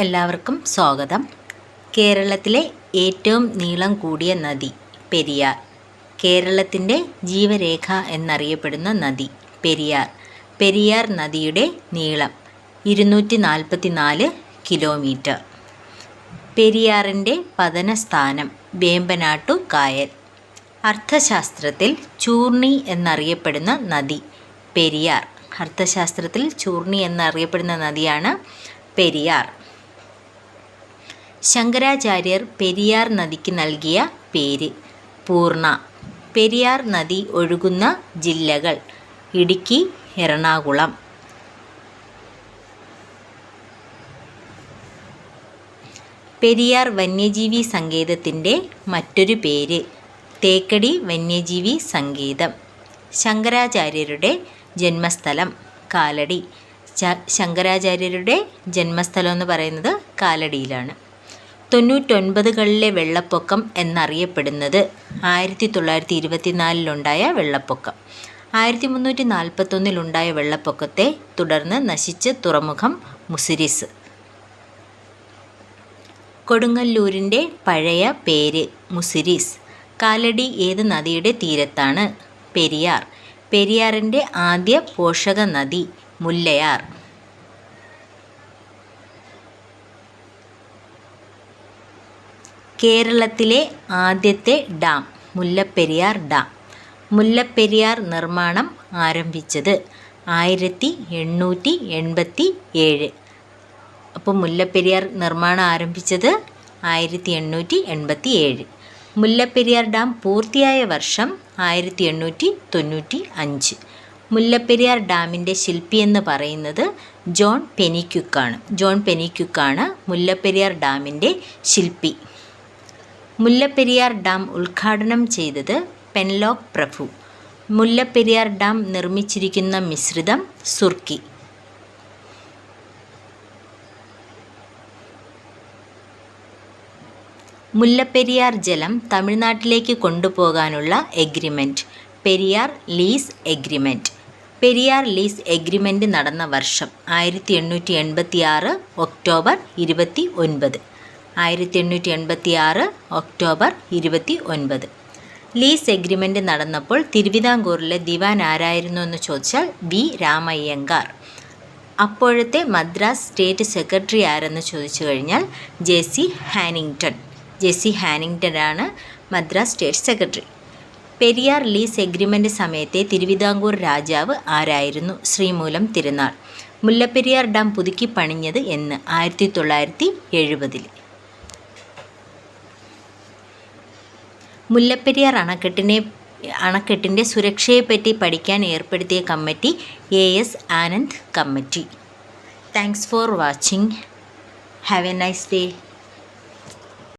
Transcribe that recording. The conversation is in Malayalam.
എല്ലാവർക്കും സ്വാഗതം. കേരളത്തിലെ ഏറ്റവും നീളം കൂടിയ നദി പെരിയാർ. കേരളത്തിന്റെ ജീവരേഖ എന്നറിയപ്പെടുന്ന നദി പെരിയാർ. പെരിയാർ നദിയുടെ നീളം ഇരുന്നൂറ്റി നാൽപ്പത്തി നാല് കിലോമീറ്റർ. പെരിയാറിന്റെ പതനസ്ഥാനം വേമ്പനാട്ടു കായൽ. അർത്ഥശാസ്ത്രത്തിൽ ചൂർണി എന്നറിയപ്പെടുന്ന നദി പെരിയാർ. അർത്ഥശാസ്ത്രത്തിൽ ചൂർണി എന്നറിയപ്പെടുന്ന നദിയാണ് പെരിയാർ. ശങ്കരാചാര്യർ പെരിയാർ നദിക്ക് നൽകിയ പേര്. പൂർണ. പെരിയാർ നദി ഒഴുകുന്ന ജില്ലകൾ ഇടുക്കി എറണാകുളം. പെരിയാർ വന്യജീവി സങ്കേതത്തിന്റെ മറ്റൊരു പേര് തേക്കടി വന്യജീവി സങ്കേതം. ശങ്കരാചാര്യരുടെ ജന്മസ്ഥലം കാലടി. ശങ്കരാചാര്യരുടെ ജന്മസ്ഥലം എന്ന് പറയുന്നത് കാലടിയിലാണ്. തൊണ്ണൂറ്റൊൻപതുകളിലെ വെള്ളപ്പൊക്കം എന്നറിയപ്പെടുന്നത് ആയിരത്തി തൊള്ളായിരത്തി ഇരുപത്തിനാലിലുണ്ടായ വെള്ളപ്പൊക്കം. ആയിരത്തി മുന്നൂറ്റി നാൽപ്പത്തൊന്നിലുണ്ടായ വെള്ളപ്പൊക്കത്തെ തുടർന്ന് നശിച്ച തുറമുഖം മുസിരിസ്. കൊടുങ്ങല്ലൂരിന്റെ പഴയ പേര് മുസിരിസ്. കാലടി ഏത് നദിയുടെ തീരത്താണ്? പെരിയാർ. പെരിയാറിന്റെ ആദ്യ പോഷക നദി മുല്ലയാർ. കേരളത്തിലെ ആദ്യത്തെ ഡാം മുല്ലപ്പെരിയാർ ഡാം. മുല്ലപ്പെരിയാർ നിർമ്മാണം ആരംഭിച്ചത് ആയിരത്തി എണ്ണൂറ്റി എൺപത്തി ഏഴ് അപ്പോൾ മുല്ലപ്പെരിയാർ നിർമ്മാണം ആരംഭിച്ചത് ആയിരത്തി എണ്ണൂറ്റി എൺപത്തി ഏഴ് മുല്ലപ്പെരിയാർ ഡാം പൂർത്തിയായ വർഷം ആയിരത്തി എണ്ണൂറ്റി തൊണ്ണൂറ്റി അഞ്ച് മുല്ലപ്പെരിയാർ ഡാമിന്റെ ശില്പി എന്ന് പറയുന്നത് ജോൺ പെനിക്യുക്കാണ്. ജോൺ പെനിക്യുക്കാണ് മുല്ലപ്പെരിയാർ ഡാമിന്റെ ശില്പി. മുല്ലപ്പെരിയാർ ഡാം ഉദ്ഘാടനം ചെയ്തത് പെൻലോക്ക് പ്രഭു. മുല്ലപ്പെരിയാർ ഡാം നിർമ്മിച്ചിരിക്കുന്ന മിശ്രിതം സുർക്കി. മുല്ലപ്പെരിയാർ ജലം തമിഴ്നാട്ടിലേക്ക് കൊണ്ടുപോകാനുള്ള agreement Periyar lease agreement Periyar lease agreement നടന്ന വർഷം ആയിരത്തി എണ്ണൂറ്റി എൺപത്തി ആറ് ഒക്ടോബർ ഇരുപത്തി ഒൻപത്. ആയിരത്തി എണ്ണൂറ്റി എൺപത്തി ആറ് ഒക്ടോബർ ഇരുപത്തി ഒൻപത് ലീസ് എഗ്രിമെന്റ് നടന്നപ്പോൾ തിരുവിതാംകൂറിലെ ദിവാൻ ആരായിരുന്നു എന്ന് ചോദിച്ചാൽ വി രാമയ്യങ്കാർ. അപ്പോഴത്തെ മദ്രാസ് സ്റ്റേറ്റ് സെക്രട്ടറി ആരെന്ന് ചോദിച്ചു കഴിഞ്ഞാൽ J C Hannington. J C ഹാനിങ്ടനാണ് Madras state secretary. Periyar lease agreement സമയത്തെ തിരുവിതാംകൂർ രാജാവ് ആരായിരുന്നു? ശ്രീമൂലം തിരുനാൾ. മുല്ലപ്പെരിയാർ ഡാം പുതുക്കി പണിഞ്ഞത് എന്ന് ആയിരത്തി തൊള്ളായിരത്തി എഴുപതിൽ മുല്ലപ്പെരിയാർ അണക്കെട്ടിനെ അണക്കെട്ടിന്റെ സുരക്ഷയെപ്പറ്റി പഠിക്കാൻ ഏർപ്പെടുത്തിയ committee A S Anand committee. Thanks for watching. Have a nice day.